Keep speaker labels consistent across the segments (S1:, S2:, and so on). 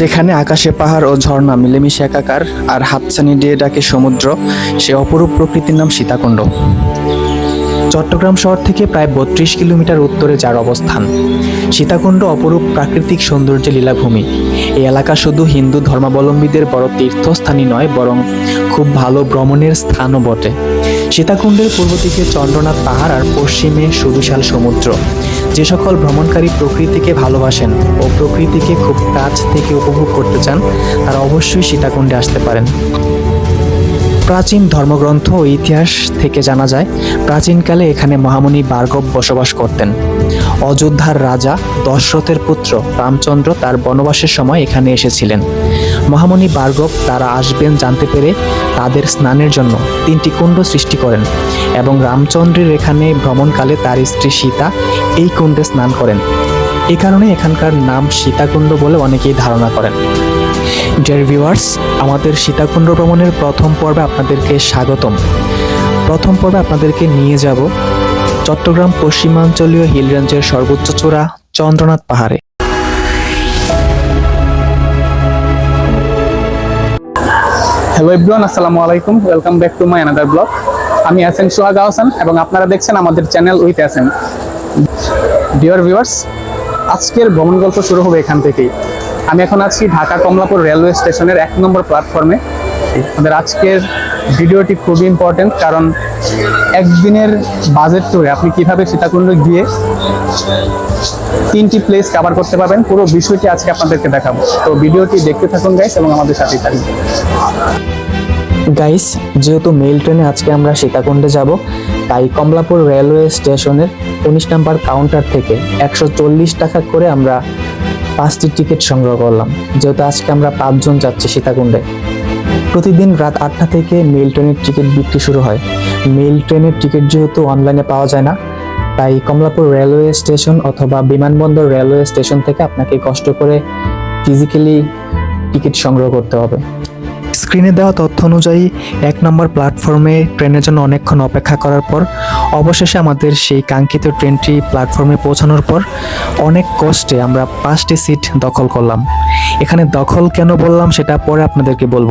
S1: যেখানে আকাশে পাহাড় ও ঝর্ণা মিলেমিশে একাকার আর হাতছানি দিয়ে ডাকে সমুদ্র, সে অপরূপ প্রকৃতির নাম সীতাকুণ্ড। চট্টগ্রাম শহর থেকে প্রায় বত্রিশ কিলোমিটার উত্তরে যার অবস্থান। সীতাকুণ্ড অপরূপ প্রাকৃতিক সৌন্দর্যের লীলাভূমি। এই এলাকা শুধু হিন্দু ধর্মাবলম্বীদের বড় তীর্থস্থানই নয়, বরং খুব ভালো ভ্রমণের স্থানও বটে। সীতাকুণ্ডের পূর্ব দিকে চন্দ্রনাথ পাহাড় আর পশ্চিমে সুবিশাল সমুদ্র। যে সকল ভ্রমণকারী প্রকৃতিকে ভালোবাসেন ও প্রকৃতিকে খুব কাছ থেকে উপভোগ করতে চান, তারা অবশ্যই সীতাকুণ্ডে আসতে পারেন। প্রাচীন ধর্মগ্রন্থ ও ইতিহাস থেকে জানা যায়, প্রাচীনকালে এখানে মহামুনি ভার্গব বসবাস করতেন। অযোধ্যার রাজা দশরথের পুত্র রামচন্দ্র তার বনবাসের সময় এখানে এসেছিলেন। মহামুনি ভার্গব তারা আসবেন জানতে পেরে তাদের স্নানের জন্য তিনটি কুণ্ড সৃষ্টি করেন এবং রামচন্দ্রের এখানে ভ্রমণকালে তার স্ত্রী সীতা এই কুণ্ডে স্নান করেন। এ কারণে এখানকার নাম সীতাকুণ্ড বলে অনেকেই ধারণা করেন। ডিয়ার ভিউয়ার্স আমাদের সীতাকুণ্ড ভ্রমণের প্রথম পর্বে আপনাদেরকে স্বাগতম। প্রথম পর্বে আপনাদেরকে নিয়ে যাব চট্টগ্রাম পশ্চিমাঞ্চলীয় হিল রেঞ্জের সর্বোচ্চ চূড়া চন্দ্রনাথ পাহাড়ে।
S2: হ্যালো এভরিওয়ান, আসসালামু আলাইকুম। Welcome back to my another blog আমি এস এন সোহাগ আহসান এবং আপনারা দেখছেন আমাদের channel with S Dior viewers আজকের ভ্রমণ গল্প শুরু হবে এখান থেকেই। আমি এখন আছি ঢাকা কমলাপুর রেলওয়ে স্টেশনের এক নম্বর প্ল্যাটফর্মে আমাদের আজকের ভিডিওটি খুবই ইম্পর্টেন্ট কারণ একদিনের বাজেট ট্যুরে আপনি কীভাবে সীতাকুণ্ড গিয়ে তিনটি প্লেস কভার করতে পারবেন, পুরো বিষয়টি আজকে আপনাদেরকে দেখাবো। তো ভিডিওটি দেখতে থাকুন গাইস এবং আমাদের সাথেই থাকুন।
S1: গাইস যেহেতু মেল ট্রেনে আজকে আমরা সীতাকুণ্ডে যাব, তাই কমলাপুর রেলওয়ে স্টেশনের উনিশ নাম্বার কাউন্টার থেকে একশো চল্লিশ টাকা করে আমরা পাঁচটি টিকিট সংগ্রহ করলাম। যেহেতু আজকে আমরা পাঁচজন যাচ্ছি সীতাকুণ্ডে। প্রতিদিন রাত আটটা থেকে মেল ট্রেনের টিকিট বিক্রি শুরু হয়। মেল ট্রেনের টিকিট যেহেতু অনলাইনে পাওয়া যায় না, তাই কমলাপুর রেলওয়ে স্টেশন অথবা বিমানবন্দর রেলওয়ে স্টেশন থেকে আপনাকে কষ্ট করে ফিজিক্যালি টিকিট সংগ্রহ করতে হবে। স্ক্রিনে দেওয়া তথ্য অনুযায়ী, এক নম্বর প্ল্যাটফর্মে ট্রেনের জন্য অনেকক্ষণ অপেক্ষা করার পর, অবশেষে আমাদের সেই কাঙ্ক্ষিত ট্রেনটি প্ল্যাটফর্মে পৌঁছানোর পর অনেক কষ্টে আমরা পাঁচটি সিট দখল করলাম। এখানে দখল কেন বললাম সেটা পরে আপনাদেরকে বলব।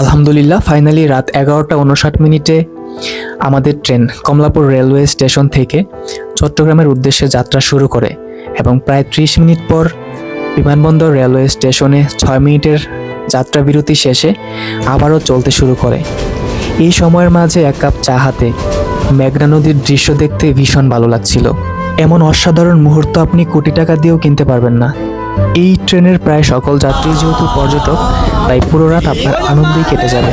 S1: আলহামদুলিল্লাহ, ফাইনালি রাত এগারোটা উনষাট মিনিটে আমাদের ট্রেন কমলাপুর রেলওয়ে স্টেশন থেকে চট্টগ্রামের উদ্দেশ্যে যাত্রা শুরু করে এবং প্রায় ত্রিশ মিনিট পর বিমানবন্দর রেলওয়ে স্টেশনে ছয় মিনিটের যাত্রা বিরতি শেষে আবারও চলতে শুরু করে। এই সময়ের মাঝে এক কাপ চা হাতে মেঘনা নদীর দৃশ্য দেখতে ভীষণ ভালো লাগছিল। এমন অসাধারণ মুহূর্ত আপনি কোটি টাকা দিয়েও কিনতে পারবেন না। এই ট্রেনের প্রায় সকল যাত্রী যেহেতু পর্যটক, তাই পুরো রাত আপনার আনন্দেই কেটে যাবে।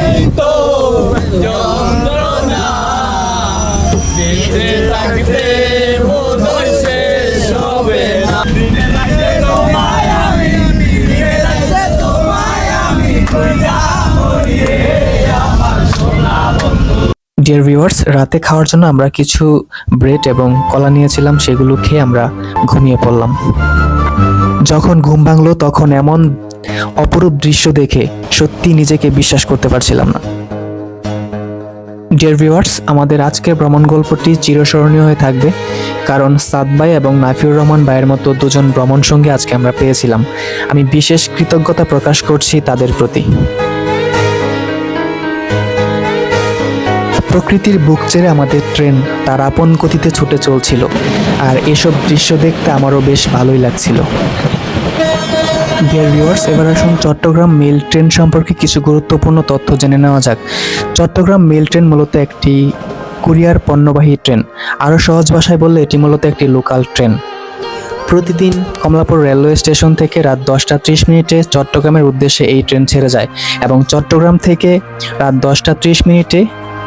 S1: ডিয়ার ভিউয়ার্স রাতে খাওয়ার জন্য আমরা কিছু ব্রেড এবং কলা নিয়েছিলাম, সেগুলো খেয়ে আমরা ঘুমিয়ে পড়লাম। যখন ঘুম ভাঙলো, তখন এমন অপরূপ দৃশ্য দেখে সত্যি নিজেকে বিশ্বাস করতে পারছিলাম না। ডিয়ার ভিউয়ার্স আমাদের আজকের ভ্রমণ গল্পটি চিরস্মরণীয় হয়ে থাকবে, কারণ সাদ ভাই এবং নাফিউর রহমান ভাইয়ের মতো দুজন ভ্রমণ সঙ্গে আজকে আমরা পেয়েছিলাম। আমি বিশেষ কৃতজ্ঞতা প্রকাশ করছি তাদের প্রতি। প্রকৃতির বুক চেড়ে আমাদের ট্রেন তার আপন গতিতে ছুটে চলছিল। আর এসব দৃশ্য দেখতে আমারও বেশ ভালোই লাগছিল। ডিয়ার ভিউয়ার্স এবার আসুন চট্টগ্রাম মেল ট্রেন সম্পর্কে কিছু গুরুত্বপূর্ণ তথ্য জেনে নেওয়া যাক। চট্টগ্রাম মেল ট্রেন মূলত একটি কুরিয়ার পণ্যবাহী ট্রেন। আরও সহজ ভাষায় বললে, এটি মূলত একটি লোকাল ট্রেন। প্রতিদিন কমলাপুর রেলওয়ে স্টেশন থেকে রাত দশটা ত্রিশ মিনিটে চট্টগ্রামের উদ্দেশ্যে এই ট্রেন ছেড়ে যায় এবং চট্টগ্রাম থেকে রাত দশটা ত্রিশ মিনিটে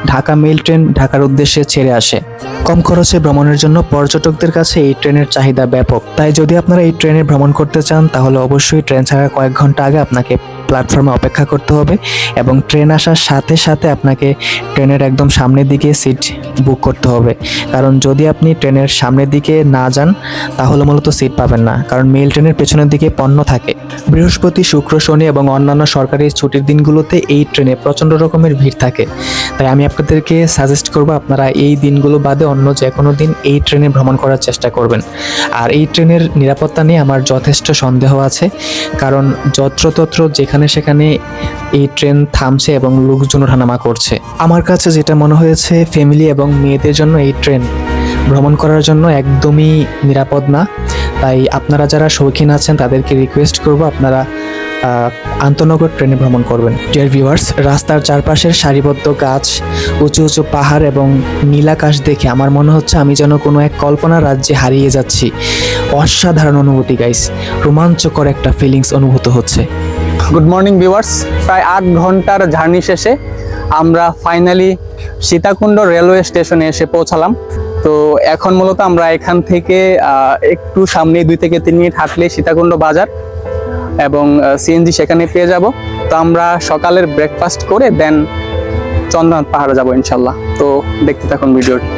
S1: ঢাকা মেল ট্রেন ঢাকার উদ্দেশ্যে ছেড়ে আসে। কম খরচে ভ্রমণের জন্য পর্যটকদের কাছে এই ট্রেনের চাহিদা ব্যাপক। তাই যদি আপনারা এই ট্রেনে ভ্রমণ করতে চান, তাহলে অবশ্যই ট্রেন ছাড়ার কয়েক ঘণ্টা আগে আপনাকে প্ল্যাটফর্মে অপেক্ষা করতে হবে এবং ট্রেন আসার সাথে সাথে আপনাকে ট্রেনের একদম সামনের দিকে সিট বুক করতে হবে। কারণ যদি আপনি ট্রেনের সামনের দিকে না যান, তাহলে মূলত সিট পাবেন না। কারণ মেল ট্রেনের পেছনের দিকে পণ্য থাকে। বৃহস্পতি, শুক্র, শনি এবং অন্যান্য সরকারি ছুটির দিনগুলোতে এই ট্রেনে প্রচণ্ড রকমের ভিড় থাকে। তাই আমি আপনাদেরকে সাজেস্ট করব, আপনারা এই দিনগুলো বাদে অন্য যে কোনো দিন এই ট্রেনে ভ্রমণ করার চেষ্টা করবেন। আর এই ট্রেনের নিরাপত্তা নিয়ে আমার যথেষ্ট সন্দেহ আছে। কারণ যত্রতত্র যেখানে সেখানে এই ট্রেন থামছে এবং লোকজন ওঠানামা করছে। আমার কাছে যেটা মনে হয়েছে ফ্যামিলি এবং মেয়েদের জন্য এই ট্রেন ভ্রমণ করার জন্য একদমই নিরাপদ না। তাই আপনারা যারা শৌখিন আছেন, তাদেরকে রিকোয়েস্ট করব আপনারা আন্তনগর ট্রেনে ভ্রমণ করবেন। ডিয়ার ভিউয়ার্স রাস্তার চারপাশের সারিবদ্ধ গাছ, উঁচু উঁচু পাহাড় এবং নীলাকাশ দেখে আমার মনে হচ্ছে আমি যেন কোনো এক কল্পনা রাজ্যে হারিয়ে যাচ্ছি। অসাধারণ অনুভূতি গাইস রোমাঞ্চকর একটা ফিলিংস অনুভূত হচ্ছে।
S2: গুড মর্নিং ভিউয়ার্স প্রায় আট ঘণ্টার জার্নি শেষে আমরা ফাইনালি সীতাকুণ্ড রেলওয়ে স্টেশনে এসে পৌঁছালাম। তো এখন মূলত আমরা এখান থেকে একটু সামনে দুই থেকে তিন মিনিট হাঁটলে সীতাকুণ্ড বাজার এবং সিএনজি সেখানে পেয়ে যাব। তো আমরা সকালের ব্রেকফাস্ট করে দেন চন্দ্রনাথ পাহাড়ে যাব ইনশাল্লাহ। তো দেখতে থাকুন ভিডিওটি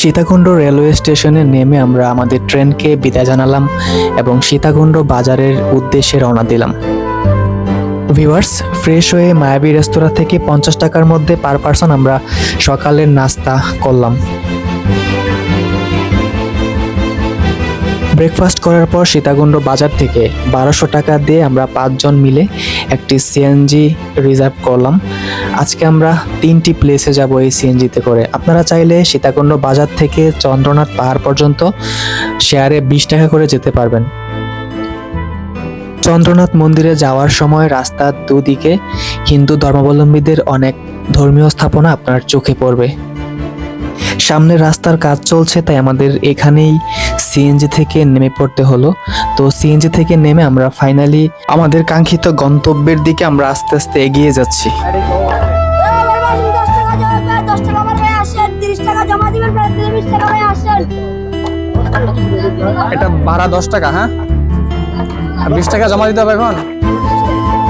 S1: সীতাকুণ্ড রেলওয়ে স্টেশনে নেমে আমরা আমাদের ট্রেনকে বিদায় জানালাম এবং সীতাকুণ্ড বাজারের উদ্দেশ্যে রওনা দিলাম। ভিউয়ার্স, ফ্রেশ হয়ে মায়াবী রেস্তোরাঁ থেকে পঞ্চাশ টাকার মধ্যে পার পার্সন আমরা সকালের নাস্তা করলাম। ব্রেকফাস্ট করার পর সীতাকুণ্ড বাজার থেকে বারোশো টাকা দিয়ে আমরা পাঁচজন মিলে একটি সিএনজি রিজার্ভ করলাম। আজকে আমরা তিনটি প্লেসে যাব এই সিএনজিতে করে। আপনারা চাইলে সীতাকুণ্ড বাজার থেকে চন্দ্রনাথ পাহাড় পর্যন্ত শেয়ারে বিশ টাকা করে যেতে পারবেন। চন্দ্রনাথ মন্দিরে যাওয়ার সময় রাস্তার দুদিকে হিন্দু ধর্মাবলম্বীদের অনেক ধর্মীয় স্থাপনা আপনার চোখে পড়বে। সামনে রাস্তার কাজ চলছে, তাই আমাদের এখানেই সিএনজি থেকে নেমে পড়তে হলো। তো সিএনজি থেকে নেমে আমরা ফাইনালি আমাদের কাঙ্ক্ষিত গন্তব্যের দিকে আমরা আস্তে আস্তে এগিয়ে যাচ্ছি।
S2: এটা ভাড়া দশ টাকা হ্যাঁ? বিশ টাকা জমা দিতে হবে এখন?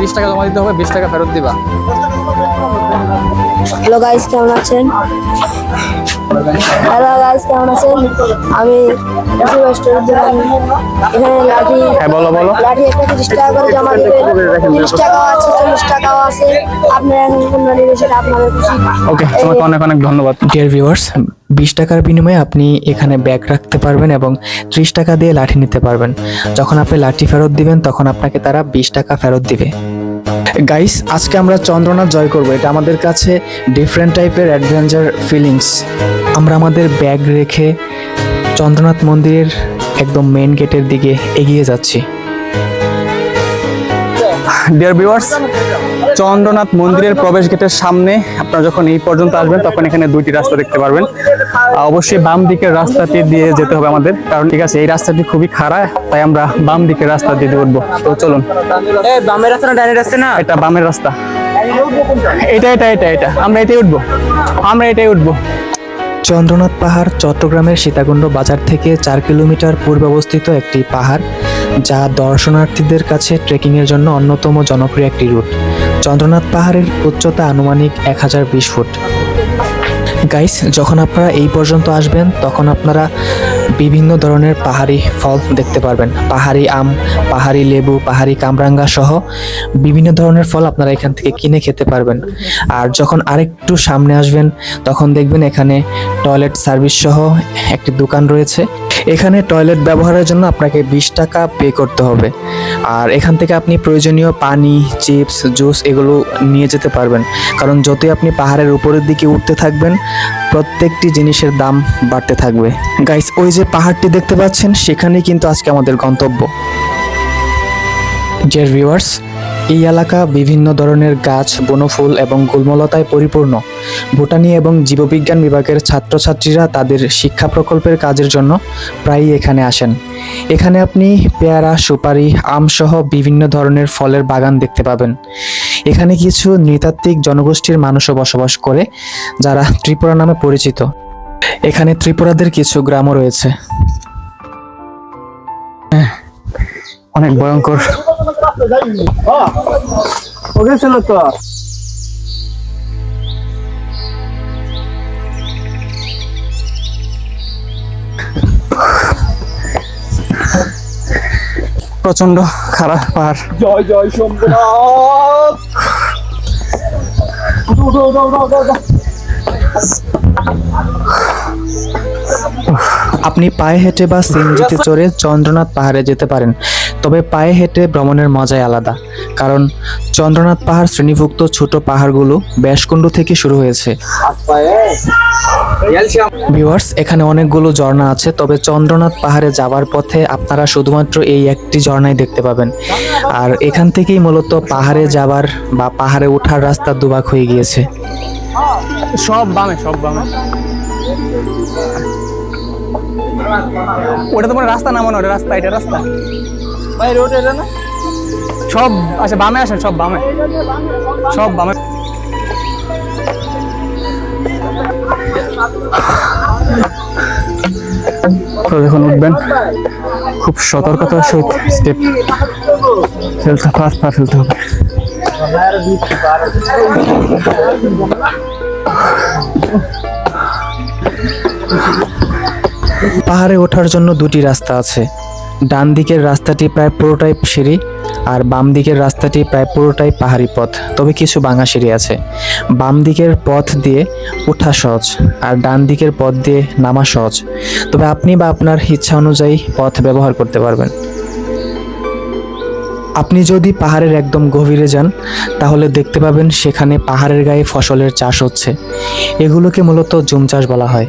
S2: বিশ টাকা জমা দিতে হবে বিশ টাকা ফেরত দিবা।
S3: হ্যালো গাইস কেমন আছেন? হ্যালো গাইস কেমন আছেন? আমি এখানে লাঠি
S2: হ্যাঁ বলো বলো।
S3: লাঠি একটা তিরিশ টাকা করে জমা দেবেন। তিরিশ টাকাও আছে চল্লিশ টাকাও আছে। আপনারা এখন কোন সেটা আপনাদের খুশি।
S2: ওকে তোমাকে অনেক অনেক ধন্যবাদ।
S1: ডিয়ার ভিউয়ার্স বিশ টাকার বিনিময়ে আপনি এখানে ব্যাগ রাখতে পারবেন এবং ত্রিশ টাকা দিয়ে লাঠি নিতে পারবেন। যখন আপনি লাঠি ফেরত দিবেন, তখন আপনাকে তারা বিশ টাকা ফেরত দিবে। গাইস আজকে আমরা চন্দ্রনাথ জয় করব। এটা আমাদের কাছে ডিফারেন্ট টাইপের অ্যাডভেঞ্চার ফিলিংস আমরা আমাদের ব্যাগ রেখে চন্দ্রনাথ মন্দিরের একদম মেন গেটের দিকে এগিয়ে যাচ্ছি।
S2: ডিয়ার ভিউয়ার্স চন্দ্রনাথ মন্দিরের প্রবেশ গেটের সামনে আপনারা যখন এই পর্যন্ত আসবেন তখন এখানে দুইটি রাস্তা দেখতে পারবেন। অবশ্যই বাম দিকের রাস্তাটি দিয়ে যেতে হবে আমাদের কারণ ঠিক আছে এই রাস্তাটি খুবই খারাপ তাই আমরা বাম দিকের রাস্তা দিয়ে উঠবো। তো চলুন।
S4: বামের রাস্তা না ডানের রাস্তা না?
S2: এটা বামের রাস্তা। এটা এটা এটা এটা। আমরা এটাই উঠবো। আমরা এটাই উঠবো।
S1: চন্দ্রনাথ পাহাড় চট্টগ্রামের সীতাকুণ্ড বাজার থেকে চার কিলোমিটার পূর্বে অবস্থিত একটি পাহাড় যা দর্শনার্থীদের কাছে ট্রেকিংয়ের জন্য অন্যতম জনপ্রিয় একটি রুট। চন্দ্রনাথ পাহাড়ের উচ্চতা আনুমানিক এক হাজার বিশ ফুট। গাইস যখন আপনারা এই পর্যন্ত আসবেন, তখন আপনারা বিভিন্ন ধরনের পাহাড়ি ফল দেখতে পারবেন। পাহাড়ি আম, পাহাড়ি লেবু, পাহাড়ি কামরাঙ্গা সহ বিভিন্ন ধরনের ফল আপনারা এখান থেকে কিনে খেতে পারবেন। আর যখন আরেকটু সামনে আসবেন, তখন দেখবেন এখানে টয়লেট সার্ভিস সহ একটি দোকান রয়েছে। এখানে টয়লেট ব্যবহারের জন্য আপনাকে বিশ টাকা পে করতে হবে। আর এখান থেকে আপনি প্রয়োজনীয় পানি চিপস জুস এগুলো নিয়ে যেতে পারবেন। কারণ যতই আপনি পাহাড়ের উপরের দিকে উঠতে থাকবেন, প্রত্যেকটি জিনিসের দাম বাড়তে থাকবে। গাইস ওই যে পাহাড়টি দেখতে পাচ্ছেন, সেখানেই কিন্তু আজকে আমাদের গন্তব্য। ডিয়ার ভিউয়ার্স এই এলাকা বিভিন্ন ধরনের গাছ, বনফুল এবং গুল্মলতায় পরিপূর্ণ। ভুটানি এবং জীববিজ্ঞান বিভাগের ছাত্রছাত্রীরা তাদের শিক্ষা প্রকল্পের কাজের জন্য প্রায়ই এখানে আসেন। এখানে আপনি পেয়ারা, সুপারি আম সহ বিভিন্ন ধরনের ফলের বাগান দেখতে পাবেন। এখানে কিছু নৃতাত্ত্বিক জনগোষ্ঠীর মানুষও বসবাস করে, যারা ত্রিপুরা নামে পরিচিত। এখানে ত্রিপুরাদের কিছু গ্রামও রয়েছে।
S2: অনেক ভয়ঙ্কর।
S4: ওকে, শোনো তো।
S2: প্রচণ্ড খারাপ পাহাড়।
S4: জয় জয় শম্ভুনাথ
S1: আপনি পায়ে হেঁটে বা সিএনজিতে চড়ে চন্দ্রনাথ পাহাড়ে যেতে পারেন। তবে পায়ে হেঁটে ভ্রমণের মজাই আলাদা কারণ চন্দ্রনাথ পাহাড় শ্রেণীভুক্ত ছোট পাহাড়গুলো ব্যাসকুণ্ড থেকে শুরু হয়েছে। ভিউয়ার্স এখানে অনেকগুলো ঝর্ণা আছে তবে চন্দ্রনাথ পাহাড়ে যাওয়ার পথে আপনারা শুধুমাত্র এই একটি ঝর্ণাই দেখতে পাবেন। আর এখান থেকেই মূলত পাহাড়ে যাওয়ার বা পাহাড়ে ওঠার রাস্তা দুবাক হয়ে গিয়েছে।
S2: সব বামে সব বামে। ওটা তোমার রাস্তা না মনে হয়, রাস্তা এটা রাস্তা?
S4: ভাই রোড এটা না?
S2: সব আচ্ছা বামে আসেন সব বামে। সব বামে। তো যখন উঠবেন। খুব সতর্কতার সহিত স্টেপ ফেলতে ফার্স্ট পা ফেলতে হবে।
S1: পাহাড়ে ওঠার জন্য দুটি রাস্তা আছে। ডান দিকের রাস্তাটি প্রায় পুরোটাই সিঁড়ি আর বাম দিকের রাস্তাটি প্রায় পুরোটাই পাহাড়ি পথ, তবে কিছু ভাঙা সিঁড়ি আছে। বাম দিকের পথ দিয়ে ওঠা সহজ আর ডান দিকের পথ দিয়ে নামা সহজ। তবে আপনি বা আপনার ইচ্ছা অনুযায়ী পথ ব্যবহার করতে পারবেন। আপনি যদি পাহাড়ের একদম গভীরে যান, তাহলে দেখতে পাবেন সেখানে পাহাড়ের গায়ে ফসলের চাষ হচ্ছে। এগুলোকে মূলত জুম চাষ বলা হয়।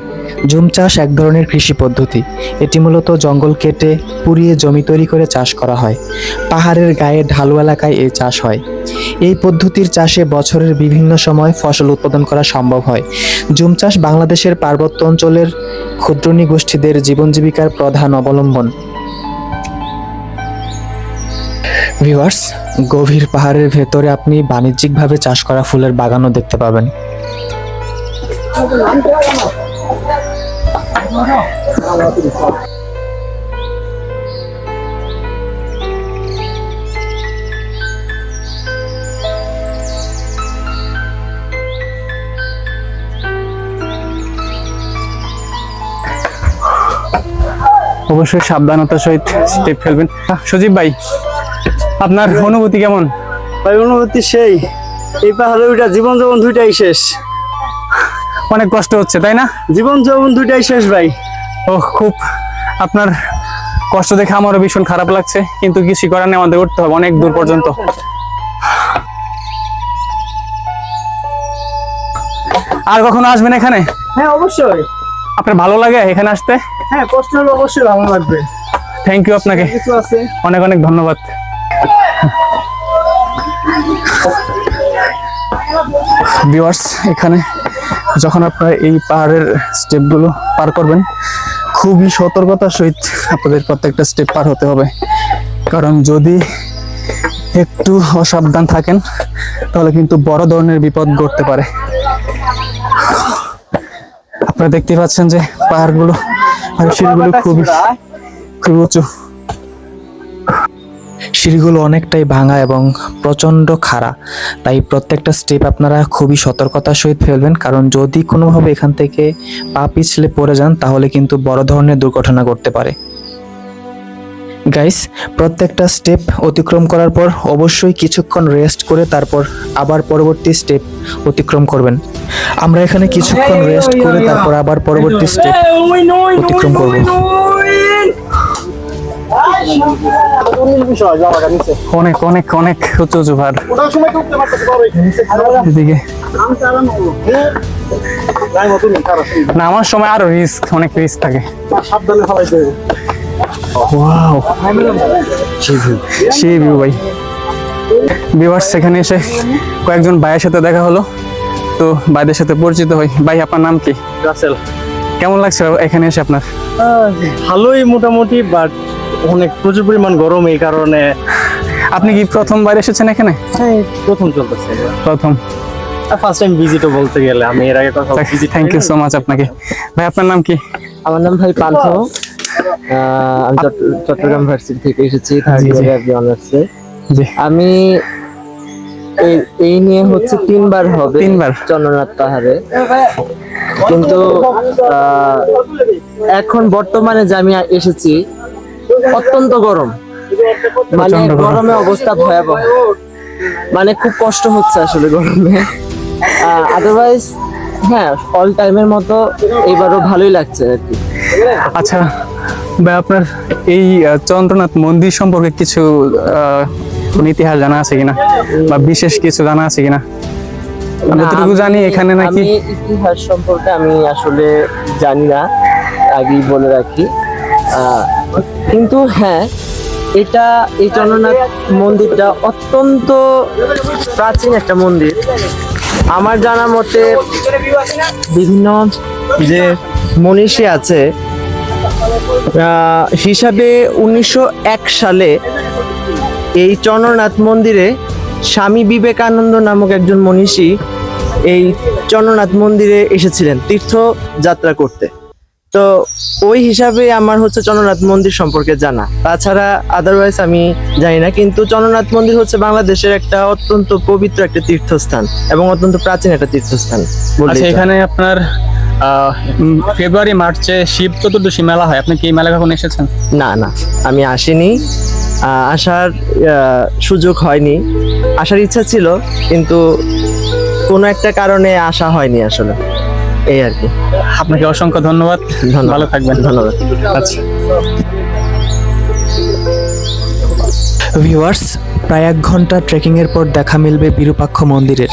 S1: জুম চাষ এক ধরনের কৃষি পদ্ধতি। এটি মূলত জঙ্গল কেটে পুড়িয়ে জমি তৈরি করে চাষ করা হয়। পাহাড়ের গায়ে ঢালু এলাকায় এই চাষ হয়। এই পদ্ধতির চাষে বছরের বিভিন্ন সময় ফসল উৎপাদন করা সম্ভব হয়। জুম চাষ বাংলাদেশের পার্বত্য অঞ্চলের ক্ষুদ্রণী গোষ্ঠীদের জীবন জীবিকার প্রধান অবলম্বন। ভিউয়ার্স, গভীর পাহাড়ের ভেতরে আপনি বাণিজ্যিকভাবে চাষ করা ফুলের বাগানও দেখতে পাবেন।
S2: অবশ্যই সাবধানতার সহিত স্টেপ ফেলবেন। সজীব ভাই, আপনার অনুভূতি কেমন?
S4: ভাই, অনুভূতি সেই। এই পাহাড়ে ওইটা জীবন যৌবন দুইটাই শেষ।
S2: অনেক কষ্ট হচ্ছে তাই না?
S4: জীবন যৌবন দুইটাই শেষ ভাই।
S2: ও খুব আপনার কষ্ট দেখে আমারও ভীষণ খারাপ লাগছে কিন্তু কিছু করার নেই আমাদের উঠতে হবে অনেক দূর পর্যন্ত। আর কখনো আসবেন এখানে?
S4: হ্যাঁ অবশ্যই।
S2: আপনার ভালো লাগে এখানে আসতে?
S4: হ্যাঁ কষ্ট হলে অবশ্যই ভালো লাগবে।
S2: থ্যাংক ইউ আপনাকে।
S4: কিছু আছে?
S2: অনেক অনেক ধন্যবাদ। ভিউয়ার্স এখানে যখন আপনারা এই পাহাড়ের স্টেপগুলো পার করবেন, খুবই সতর্কতার সহিত আপনাদের প্রত্যেকটা স্টেপ পার হতে হবে। কারণ যদি একটু অসাবধান থাকেন, তাহলে কিন্তু বড় ধরনের বিপদ ঘটতে পারে। আপনারা দেখতে পাচ্ছেন যে পাহাড়গুলো আর খুবই খুবই উঁচু।
S1: সিঁড়িগুলো অনেকটাই ভাঙা এবং প্রচণ্ড খাড়া। তাই প্রত্যেকটা স্টেপ আপনারা খুবই সতর্কতার সহিত ফেলবেন কারণ যদি কোনোভাবে এখান থেকে পা পিছলে পড়ে যান তাহলে কিন্তু বড় ধরনের দুর্ঘটনা ঘটতে পারে। গাইস প্রত্যেকটা স্টেপ অতিক্রম করার পর অবশ্যই কিছুক্ষণ রেস্ট করে তারপর আবার পরবর্তী স্টেপ অতিক্রম করবেন। আমরা এখানে কিছুক্ষণ রেস্ট করে তারপর আবার পরবর্তী স্টেপ অতিক্রম করব।
S2: অনেক অনেক অনেক উঁচু উঁচু
S4: এখানে
S2: এদিকে। নামার সময় আরও রিস্ক অনেক রিস্ক থাকে।
S4: সাবধানে ফেলাইতে হবে
S2: ওয়াও সেই ভিউ ভাই। ভিউয়ার্স সেখানে এসে কয়েকজন ভাইয়ের সাথে দেখা হলো। তো ভাইদের সাথে পরিচিত হই। ভাই আপনার নাম কি?
S4: রাসেল।
S2: কেমন লাগছে এখানে এসে আপনার?
S4: ভালোই মোটামুটি বাট অনেক প্রচুর পরিমাণ গরম এই কারণে।
S2: আপনি কি প্রথমবার এসেছেন এখানে?
S4: হ্যাঁ, প্রথম চলতেছে
S2: প্রথম।
S4: ফার্স্ট টাইম ভিজিটও বলতে গেলে আমি এর আগে কথা visit
S2: thank you so much আপনাকে। ভাই আপনার নাম কি?
S5: আমার নাম ভাই পান্থ। আহ, আমি চট্টগ্রাম ভার্সিটি থেকে এসেছি থার্ড। ইয়ারে অনার্সে
S2: জি।
S5: আমি এই এই নিয়ে হচ্ছে তিনবার হবে
S2: তিনবার?
S5: চন্দ্রনাথ পাহাড়ে। কিন্তু আহ, এখন বর্তমানে যে আমি এসেছি অত্যন্ত গরম। মানে
S2: গরমে।
S5: অবস্থা ভয়াবহ। মানে খুব কষ্ট হচ্ছে আসলে গরমে। আদারওয়াইজ হ্যাঁ অল টাইমের মতো এবারও ভালোই লাগছে আর কি।
S2: আচ্ছা ভাই আপনার এই চন্দ্রনাথ মন্দির সম্পর্কে কিছু ইতিহাস জানা আছে কিনা? বা বিশেষ কিছু জানা আছে কিনা? যতটুকু জানি এখানে নাকি?
S5: ইতিহাস সম্পর্কে আমি আসলে জানি না। আগেই বলে রাখি। কিন্তু হ্যাঁ এটা এই চন্দ্রনাথ মন্দিরটা অত্যন্ত প্রাচীন একটা মন্দির। আমার জানা মতে বিভিন্ন যে মনীষী আছে হিসাবে উনিশশো এক সালে এই চন্দ্রনাথ মন্দিরে স্বামী বিবেকানন্দ নামক একজন মনীষী এই চন্দ্রনাথ মন্দিরে এসেছিলেন তীর্থযাত্রা করতে। তো ওই হিসাবে আমার হচ্ছে চন্দ্রনাথ মন্দির সম্পর্কে জানা। তাছাড়া আদারওয়াইজ আমি জানি না কিন্তু চন্দ্রনাথ মন্দির হচ্ছে বাংলাদেশের একটা অত্যন্ত পবিত্র একটা তীর্থস্থান এবং অত্যন্ত প্রাচীন একটা তীর্থস্থান
S2: আচ্ছা এখানে আপনার ফেব্রুয়ারি মার্চে শিব চতুর্দশী মেলা হয়। আপনি কি মেলা কখন এসেছেন?
S5: না না আমি আসিনি। আহ, আসার সুযোগ হয়নি। আসার ইচ্ছা ছিল কিন্তু কোনো একটা কারণে আসা হয়নি আসলে। এই আর কি।
S2: আপনাকে অসংখ্য ধন্যবাদ।
S5: ধন্যবাদ।
S2: ভালো থাকবেন।
S5: ধন্যবাদ।
S2: আচ্ছা।
S1: ভিউয়ার্স প্রায় এক ঘণ্টা ট্রেকিংয়ের পর দেখা মিলবে বিরূপাক্ষ মন্দিরের।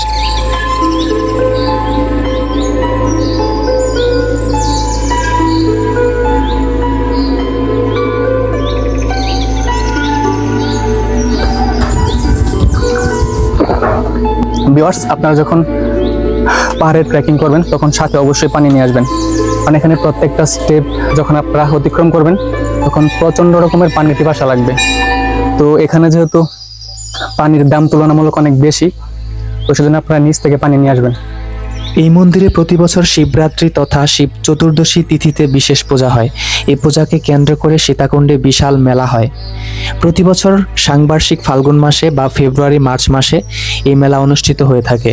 S2: ভিউয়ার্স আপনারা যখন পাহাড়ে ট্রেকিং করবেন, তখন সাথে অবশ্যই পানি নিয়ে আসবেন। কারণ এখানে প্রত্যেকটা স্টেপ যখন আপনারা অতিক্রম করবেন, তখন প্রচণ্ড রকমের পানির পিপাসা লাগবে। তো এখানে যেহেতু পানির দাম তুলনামূলক অনেক বেশি, তো সেজন্য আপনারা নিচ থেকে পানি নিয়ে আসবেন।
S1: এই মন্দিরে প্রতি বছর শিবরাত্রি তথা শিব চতুর্দশী তিথিতে বিশেষ পূজা হয়। এই পূজাকে কেন্দ্র করে সীতাকুণ্ডে বিশাল মেলা হয়। প্রতি বছর সাংবার্ষিক ফাল্গুন মাসে বা ফেব্রুয়ারি মার্চ মাসে এই মেলা অনুষ্ঠিত হয়ে থাকে।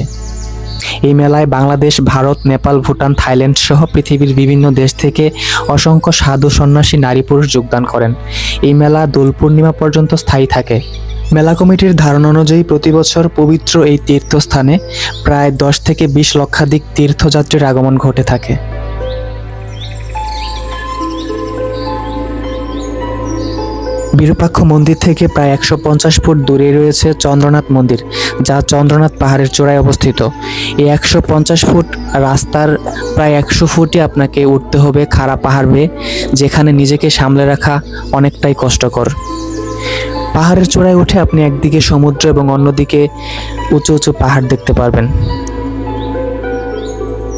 S1: এই মেলায় বাংলাদেশ, ভারত, নেপাল, ভুটান, থাইল্যান্ড সহ পৃথিবীর বিভিন্ন দেশ থেকে অসংখ্য সাধু সন্ন্যাসী নারী পুরুষ যোগদান করেন। এই মেলা দোল পূর্ণিমা পর্যন্ত স্থায়ী থাকে। মেলা কমিটির ধারণা অনুযায়ী প্রতি বছর পবিত্র এই তীর্থস্থানে প্রায় দশ থেকে বিশ লক্ষাধিক তীর্থযাত্রীর আগমন ঘটে থাকে। বিরূপাক্ষ মন্দির থেকে প্রায় একশো পঞ্চাশ ফুট দূরে রয়েছে চন্দ্রনাথ মন্দির, যা চন্দ্রনাথ পাহাড়ের চূড়ায় অবস্থিত। এই একশো পঞ্চাশ ফুট রাস্তার প্রায় একশো ফুটই আপনাকে উঠতে হবে খাড়া পাহাড় বেয়ে, যেখানে নিজেকে সামলে রাখা অনেকটাই কষ্টকর। পাহাড়ের চূড়ায় উঠে আপনি একদিকে সমুদ্র এবং অন্যদিকে উঁচু উঁচু পাহাড় দেখতে পারবেন।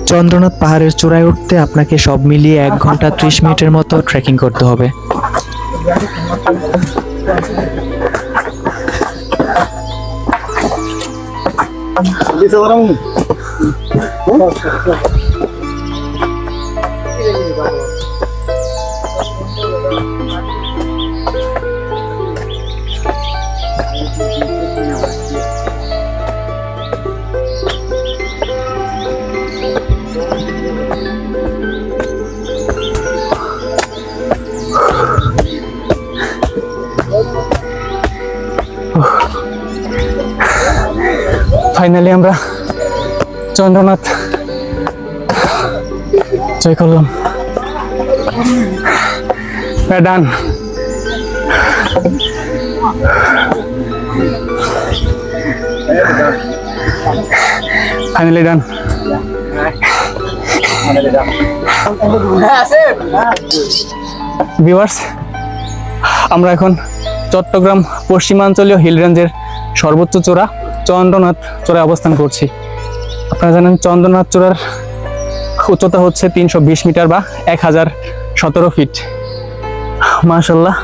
S1: চন্দ্রনাথ পাহাড়ের চূড়ায় উঠতে আপনাকে সব মিলিয়ে এক ঘণ্টা ত্রিশ মিনিটের মতো ট্রেকিং করতে হবে। Bisa orang.
S2: ফাইনালি আমরা চন্দ্রনাথ জয় করলাম। ডান। ফাইনালি ডান। ভিউয়ার্স আমরা এখন চট্টগ্রাম পশ্চিমাঞ্চলীয় হিল রেঞ্জের সর্বোচ্চ চূড়া। চন্দ্রনাথ চূড়ায় অবস্থান করছি। আপনারা জানেন চন্দ্রনাথ চূড়ার উচ্চতা হচ্ছে তিনশো বিশ মিটার বা এক হাজার সতেরো ফিট। মাশাল্লাহ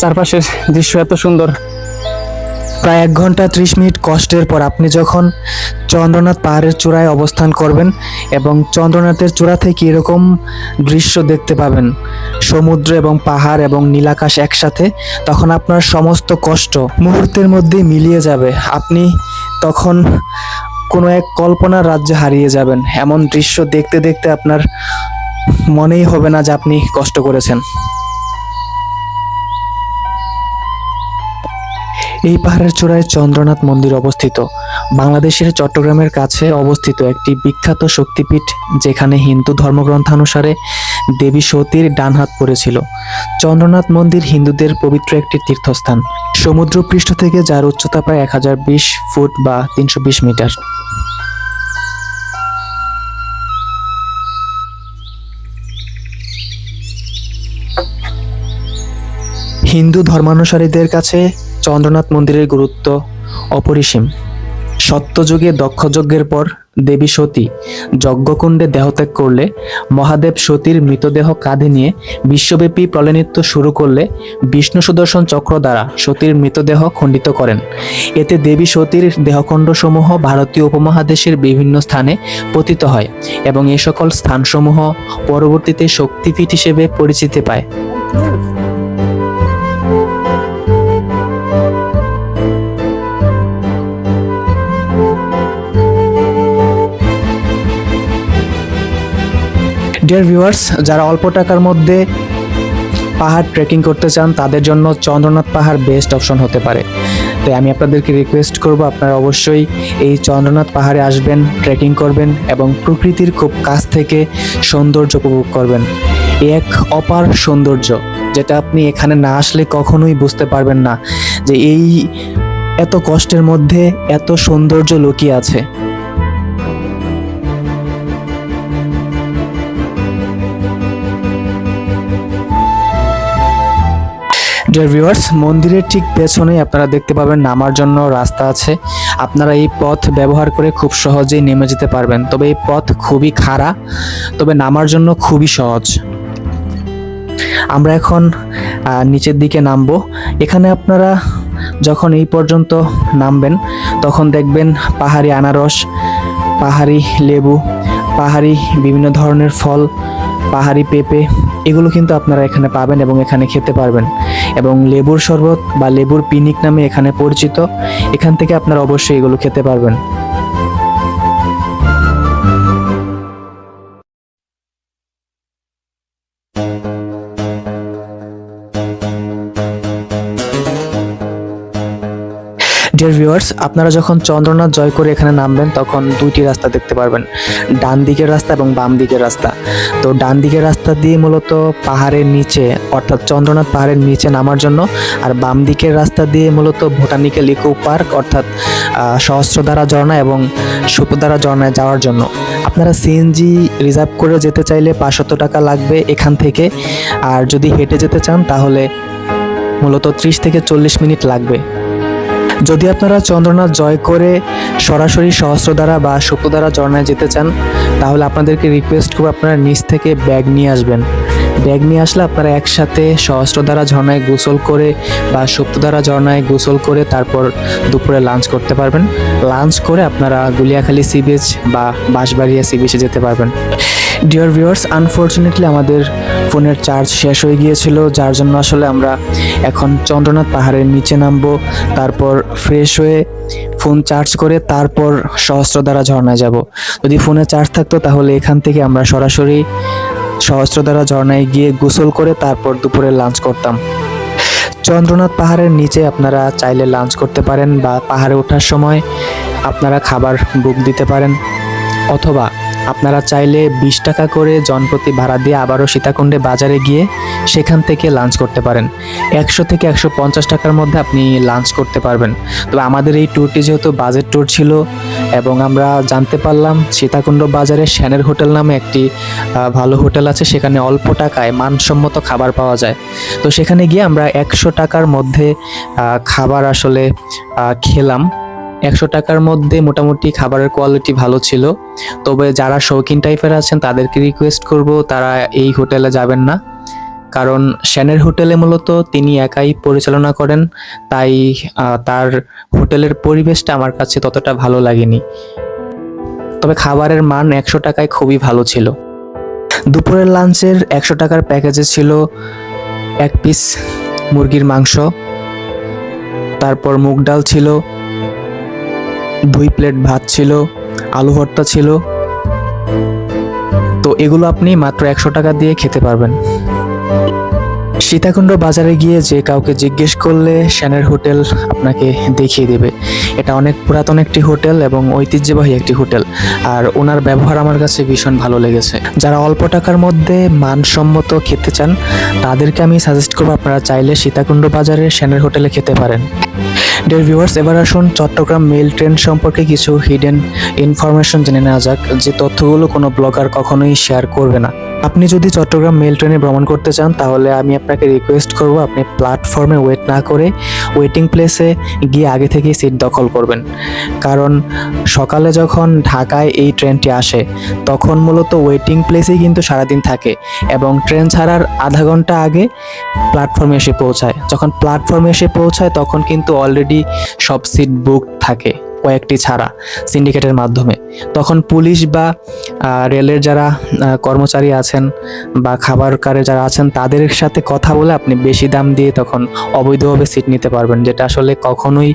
S2: চারপাশের দৃশ্য এত সুন্দর।
S1: প্রায় এক ঘণ্টা ত্রিশ মিনিট কষ্টের পর আপনি যখন চন্দ্রনাথ পাহাড়ের চূড়ায় অবস্থান করবেন এবং চন্দ্রনাথের চূড়া থেকে এরকম দৃশ্য দেখতে পাবেন। সমুদ্র এবং পাহাড় এবং নীলাকাশ একসাথে, তখন আপনার সমস্ত কষ্ট মুহূর্তের মধ্যে মিলিয়ে যাবে। আপনি তখন কোনো এক কল্পনার রাজ্যে হারিয়ে যাবেন। এমন দৃশ্য দেখতে দেখতে আপনার মনেই হবে না যে আপনি কষ্ট করেছেন। এই পাহাড়ের চূড়ায় চন্দ্রনাথ মন্দির অবস্থিত। বাংলাদেশের চট্টগ্রামের কাছে অবস্থিত একটি বিখ্যাত শক্তিপীঠ, যেখানে হিন্দু ধর্মগ্রন্থানুসারে দেবী সতীর ডান হাত পড়েছিল। চন্দ্রনাথ মন্দির হিন্দুদের পবিত্র একটি তীর্থস্থান। সমুদ্রপৃষ্ঠ থেকে যার উচ্চতা প্রায় এক হাজার বিশ ফুট বা তিনশো বিশ মিটার। হিন্দু ধর্মানুসারীদের কাছে চন্দ্রনাথ মন্দিরের গুরুত্ব অপরিসীম। সত্যযুগে দক্ষযজ্ঞের পর দেবী সতী যজ্ঞকুণ্ডে দেহত্যাগ করলে মহাদেব সতীর মৃতদেহ কাঁধে নিয়ে বিশ্বব্যাপী প্রলয়নৃত্য শুরু করলে বিষ্ণু সুদর্শন চক্র দ্বারা সতীর মৃতদেহ খণ্ডিত করেন। এতে দেবী সতীর দেহখণ্ডসমূহ ভারতীয় উপমহাদেশের বিভিন্ন স্থানে পতিত হয় এবং এ সকল স্থানসমূহ পরবর্তীতে শক্তিপীঠ হিসেবে পরিচিতি পায়। ডিয়ার ভিউয়ার্স যারা অল্প টাকার মধ্যে পাহাড় ট্রেকিং করতে চান, তাদের জন্য চন্দ্রনাথ পাহাড় বেস্ট অপশন হতে পারে। তাই আমি আপনাদেরকে রিকোয়েস্ট করব, আপনারা অবশ্যই এই চন্দ্রনাথ পাহাড়ে আসবেন ট্রেকিং করবেন এবং প্রকৃতির খুব কাছ থেকে সৌন্দর্য উপভোগ করবেন। এক অপার সৌন্দর্য, যেটা আপনি এখানে না আসলে কখনোই বুঝতে পারবেন না যে এই এত কষ্টের মধ্যে এত সৌন্দর্য লুকিয়ে আছে। ডিয়ার ভিউয়ার্স, মন্দিরের ঠিক পেছনেই আপনারা দেখতে পাবেন নামার জন্য রাস্তা আছে। আপনারা এই পথ ব্যবহার করে খুব সহজেই নেমে যেতে পারবেন। তবে এই পথ খুবই খাড়া, তবে নামার জন্য খুবই সহজ। আমরা এখন নিচের দিকে নামবো। এখানে আপনারা যখন এই পর্যন্ত নামবেন, তখন দেখবেন পাহাড়ি আনারস, পাহাড়ি লেবু, পাহাড়ি বিভিন্ন ধরনের ফল, পাহাড়ি পেঁপে এগুলো কিন্তু আপনারা এখানে পাবেন এবং এখানে খেতে পারবেন। এবং লেবুর শরবত বা লেবুর পিনিক নামে এখানে পরিচিত। এখান থেকে আপনারা অবশ্যই এগুলো খেতে পারবেন। আপনারা যখন চন্দ্রনাথ জয় করে এখানে নামবেন, তখন দুইটি রাস্তা দেখতে পারবেন। ডান দিকের রাস্তা এবং বাম দিকের রাস্তা। তো ডান দিকের রাস্তা দিয়ে মূলত পাহাড়ের নিচে, অর্থাৎ চন্দ্রনাথ পাহাড়ের নিচে নামার জন্য, আর বাম দিকের রাস্তা দিয়ে মূলত ভুটানিক্যাল ইকো পার্ক, অর্থাৎ সহস্রধারা ঝর্ণা এবং সুপধারা ঝর্ণায় যাওয়ার জন্য। আপনারা সিএনজি রিজার্ভ করে যেতে চাইলে পাঁচশত টাকা লাগবে এখান থেকে। আর যদি হেঁটে যেতে চান, তাহলে মূলত ত্রিশ থেকে চল্লিশ মিনিট লাগবে। যদি আপনারা চন্দ্রনাথ জয় করে সরাসরি সহস্রধারা বা সুপধারা ঝর্ণায় যেতে চান, তাহলে আপনাদেরকে রিকোয়েস্ট করব আপনারা নিচ থেকে ব্যাগ নিয়ে আসবেন। ব্যাগ নিয়ে আসলে আপনারা একসাথে সহস্রধারা ঝর্ণায় গোসল করে বা সুপ্তধারা ঝর্ণায় গোসল করে তারপর দুপুরে লাঞ্চ করতে পারবেন। লাঞ্চ করে আপনারা গুলিয়াখালী, সি বিচ বা বাঁশবাড়িয়া, সি বিচে যেতে পারবেন। ডিয়ার ভিউয়ার্স আনফর্চুনেটলি আমাদের ফোনের চার্জ শেষ হয়ে গিয়েছিল, যার জন্য আসলে আমরা এখন চন্দ্রনাথ পাহাড়ের নিচে নামবো, তারপর ফ্রেশ হয়ে ফোন চার্জ করে তারপর সহস্রধারা ঝর্ণায় যাব। যদি ফোনে চার্জ থাকতো তাহলে এখান থেকে আমরা সরাসরি সহস্রধারা ঝর্ণায় গিয়ে গোসল করে তারপর দুপুরে লাঞ্চ করতাম। চন্দ্রনাথ পাহাড়ের নিচে আপনারা চাইলে লাঞ্চ করতে পারেন বা পাহাড়ে ওঠার সময় আপনারা খাবার বুক দিতে পারেন, অথবা আপনারা চাইলে বিশ টাকা করে জনপ্রতি ভাড়া দিয়ে আবারও সীতাকুণ্ডে বাজারে গিয়ে সেখান থেকে লাঞ্চ করতে পারেন। একশো থেকে একশো পঞ্চাশ টাকার মধ্যে আপনি লাঞ্চ করতে পারবেন। তবে আমাদের এই ট্যুরটি যেহেতু বাজেট ট্যুর ছিল এবং আমরা জানতে পারলাম সীতাকুণ্ড বাজারে শ্যানের হোটেল নামে একটি ভালো হোটেল আছে, সেখানে অল্প টাকায় মানসম্মত খাবার পাওয়া যায়। তো সেখানে গিয়ে আমরা একশো টাকার মধ্যে খাবার আসলে খেলাম। একশো টাকার মধ্যে মোটামুটি খাবারের কোয়ালিটি ভালো ছিল। তবে যারা শৌখিন টাইপের আছেন, তাদেরকে রিকোয়েস্ট করব, তারা এই হোটেলে যাবেন না। কারণ শ্যানের হোটেলে মূলত তিনি একাই পরিচালনা করেন, তাই তার হোটেলের পরিবেশটা আমার কাছে ততটা ভালো লাগেনি। তবে খাবারের মান একশো টাকায় খুবই ভালো ছিল। দুপুরের লাঞ্চের একশো টাকার প্যাকেজে ছিল এক পিস মুরগির মাংস। তারপর মুগ ডাল ছিল দুই প্লেট ভাত ছিল, আলু ভর্তা ছিল। তো এগুলো আপনি মাত্র একশো টাকা দিয়ে খেতে পারবেন। সীতাকুণ্ড বাজারে গিয়ে যে কাউকে জিজ্ঞেস করলে শ্যানের হোটেল আপনাকে দেখিয়ে দেবে। এটা অনেক পুরাতন একটি হোটেল এবং ঐতিহ্যবাহী একটি হোটেল আর ওনার ব্যবহার আমার কাছে ভীষণ ভালো লেগেছে। যারা অল্প টাকার মধ্যে মানসম্মত খেতে চান, তাদেরকে আমি সাজেস্ট করব আপনারা চাইলে সীতাকুণ্ড বাজারে শ্যানের হোটেলে খেতে পারেন। ডিয়ার ভিউয়ার্স এবার আসুন চট্টগ্রাম মেল ট্রেন সম্পর্কে কিছু হিডেন ইনফরমেশন জেনে নেওয়া যাক। যে তথ্যগুলো কোনো ব্লগার কখনোই শেয়ার করবে না। আপনি যদি চট্টগ্রাম মেল ট্রেনে ভ্রমণ করতে চান, তাহলে আমি আপনাকে রিকোয়েস্ট করব আপনি প্ল্যাটফর্মে ওয়েট না করে ওয়েটিং প্লেসে গিয়ে আগে থেকে সিট দখল করবেন। কারণ সকালে যখন ঢাকায় এই ট্রেনটি আসে, তখন মূলত ওয়েটিং প্লেসেই কিন্তু সারাদিন থাকে এবং ট্রেন ছাড়ার আধা ঘণ্টা আগে প্ল্যাটফর্মে এসে পৌঁছায়। যখন প্ল্যাটফর্মে এসে পৌঁছায়, তখন কিন্তু অলরেডি সব সিট বুক থাকে। কয়েকটি ছাড়া সিন্ডিকেটের মাধ্যমে। তখন পুলিশ বা রেলের যারা কর্মচারী আছেন বা খাবার কারে যারা আছেন, তাদের সাথে কথা বলে আপনি বেশি দাম দিয়ে তখন অবৈধভাবে সিট নিতে পারবেন, যেটা আসলে কখনোই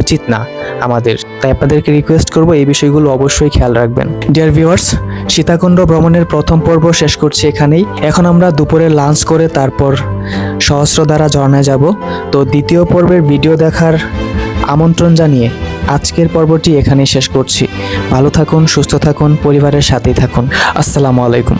S1: উচিত না আমাদের। তাই আপনাদেরকে রিকোয়েস্ট করব এই বিষয়গুলো অবশ্যই খেয়াল রাখবেন। ডিয়ার ভিউয়ার্স সীতাকুণ্ড ভ্রমণের প্রথম পর্ব শেষ করছি এখানেই। এখন আমরা দুপুরে লাঞ্চ করে তারপর সহস্রধারা ঝর্ণায় যাব। তো দ্বিতীয় পর্বের ভিডিও দেখার আমন্ত্রণ জানিয়ে আজকের পর্বটি এখানেই শেষ করছি। ভালো থাকুন সুস্থ থাকুন পরিবারের সাথেই থাকুন। আসসালামু আলাইকুম।